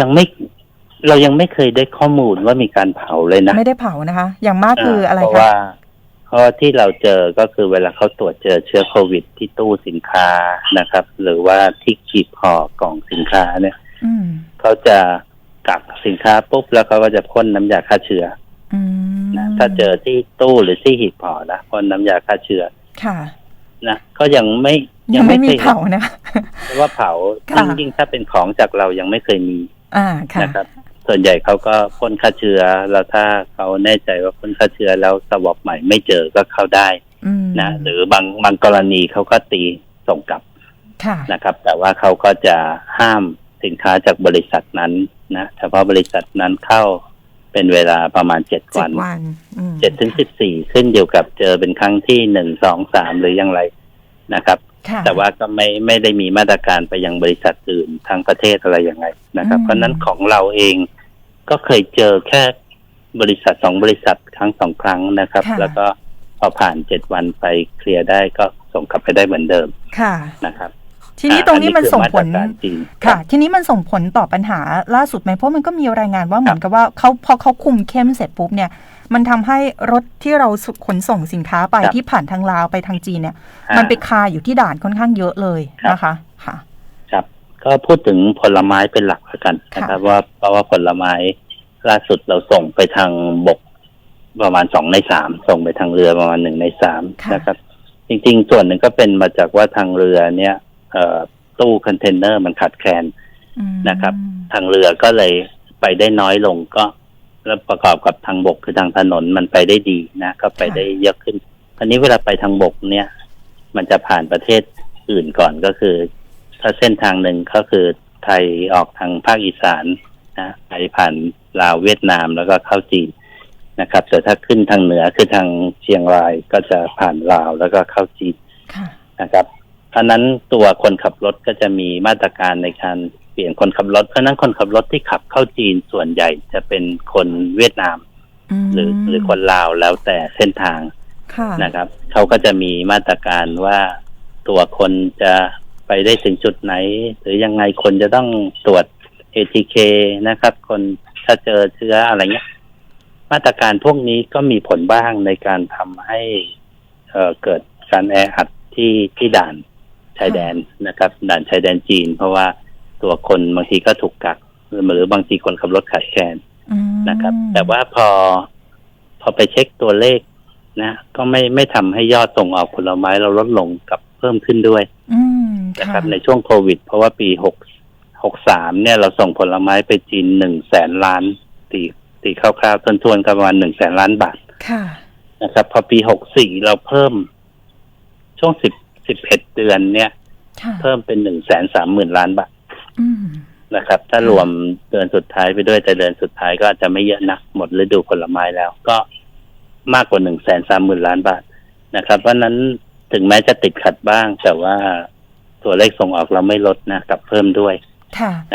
ยังไม่เรายังไม่เคยได้ข้อมูลว่ามีการเผาเลยนะไม่ได้เผานะคะ อย่างมากคืออะไรเพราะคะว่าเพราะว่าที่เราเจอก็คือเวลาเขาตรวจเจอเชื้อโควิดที่ตู้สินค้านะครับ หรือว่าที่ขีบห่อกล่องสินค้าเนี่ยอืมเขาจะกักสินค้าปุ๊บแล้วเขาก็จะพ่นน้ำยาฆ่าเชื้ออืมนะถ้าเจอที่ตู้หรือที่หีบห่อนะพ่นน้ำยาฆ่าเชื้อค่ะนะก็ยังไม่ยังไม่มีคยเผานะเพราะ ว่าเผาค่ะ ยิ่งๆถ้าเป็นของจากเรายังไม่เคยมีอ่าค่ะ นะครับ ส่วนใหญ่เขาก็พ่นฆ่าเชื้อแล้วถ้าเขาแน่ใจว่าพ่นฆ่าเชื้อแล้วสวอปใหม่ไม่เจอก็เข้าได้อืมนะหรือบางบางกรณีเขาก็ตีส่งกลับค่ะ นะครับ แต่ว่าเขาก็จะห้ามสินค้าจากบริษัทนั้นนะเฉพาะบริษัทนั้นเข้าเป็นเวลาประมาณเจ็ดเจ็วัดน วันอืม เจ็ดถึงสิบสี่ขึ้นอยู่กับเจอเป็นครั้งที่หนึ่งสองสามหรือยังไรนะครับค่ะ แต่ว่าก็ไม่ไม่ได้มีมาตรการไปยังบริษัทอื่นทางประเทศอะไรยังไงนะครับอืมเพราะฉะนั้นของเราเองก็เคยเจอแค่บริษัทสองบริษัทครั้งสองครั้งนะครับค่ะแล้วก็พอผ่านเจ็ดวันไปเคลียร์ได้ก็ส่งกลับไปได้เหมือนเดิมค่ะนะครับ ทีนี้ตรงนี้มันอ่าอัส่งผลคือมาตรการจริงค่ะ ทีนี้มันส่งผลต่อปัญหาล่าสุดไหมเพราะมันก็มีรายงานว่าเหมือนกับว่าเขาพอเขาคุมเข้มเสร็จปุ๊บเนี่ย มันทำให้รถที่เราขนส่งสินค้าไปครับที่ผ่านทางลาวไปทางจีนเนี่ยอ่ามันไปคาอยู่ที่ด่านค่อนข้างเยอะเลยครับนะคะค่ะ ครับก็พูดถึงผลไม้เป็นหลักแล้วกันนะครับค่ะว่าเพราะว่าผลไม้ล่าสุดเราส่งไปทางบกประมาณสองในสามส่งไปทางเรือประมาณหนึ่งในสามค่ะนะครับ จริง ๆ ส่วนหนึ่งก็เป็นมาจากว่าทางเรือเนี่ยเอ่อ ตู้คอนเทนเนอร์มันขาดแคลนอืมนะครับ ทางเรือก็เลยไปได้น้อยลงก็แล้วประกอบกับทางบกคือทางถนนมันไปได้ดีนะ ก็ไปได้เยอะขึ้นอันนี้เวลาไปทางบกเนี่ย มันจะผ่านประเทศอื่นก่อนก็คือ ถ้าเส้นทางหนึ่งก็คือไทยออกทางภาคอีสานนะไปผ่านลาวเวียดนามแล้วก็เข้าจีนนะครับ แต่ถ้าขึ้นทางเหนือคือทางเชียงรายก็จะผ่านลาวแล้วก็เข้าจีนค่ะนะครับ เพราะฉะนั้นตัวคนขับรถก็จะมีมาตรการในการเปลี่ยนคนขับรถ เพราะฉะนั้นคนขับรถที่ขับเข้าจีนส่วนใหญ่จะเป็นคนเวียดนามมหรือหรือคนลาวแล้วแต่เส้นทางค่ะนะครับเขาก็จะมีมาตรการว่าตัวคนจะไปได้ถึงจุดไหน หรือยังไงคนจะต้องตรวจ ATK นะครับ คนถ้าเจอเชื้ออะไรเงี้ย มาตรการพวกนี้ก็มีผลบ้างในการทำให้เอ่อเกิดการแออัดที่ที่ด่านชายแดนนะครับด่านชายแดนจีน เพราะว่าตัวคนบางทีก็ถูกกักหรือหรือบางทีคนขับรถขาดแคลนอืมนะครับ แต่ว่าพอพอไปเช็คตัวเลขนะ ก็ไม่ไม่ทำให้ยอดส่งออกผลไม้เราลดลงกับเพิ่มขึ้นด้วยอืมนะครับ ในช่วงโควิด เพราะว่าปีหกหกสามเนี่ยเราส่งผลไม้ไปจีนหนึ่งแสนล้านตีตีคร่าวๆต้นทวนๆก็ประมาณหนึ่งแสนล้านบาทค่ะนะครับ พอปีหกสี่เราเพิ่มช่วงสิบ สิบเอ็ดเดือนเนี่ยค่ะเพิ่มเป็นหนึ่งแสนสามหมื่นล้านบาทอืมนะครับ ถ้ารวมเดือนสุดท้ายไปด้วยแต่เดือนสุดท้ายก็อาจจะไม่เยอะนักหมดฤดูผลไม้แล้ว ก็มากกว่าหนึ่งแสนสามหมื่นล้านบาทนะครับ เพราะฉะนั้นถึงแม้จะติดขัดบ้าง แต่ว่าตัวเลขส่งออกเราไม่ลดนะกลับเพิ่มด้วยค่ะ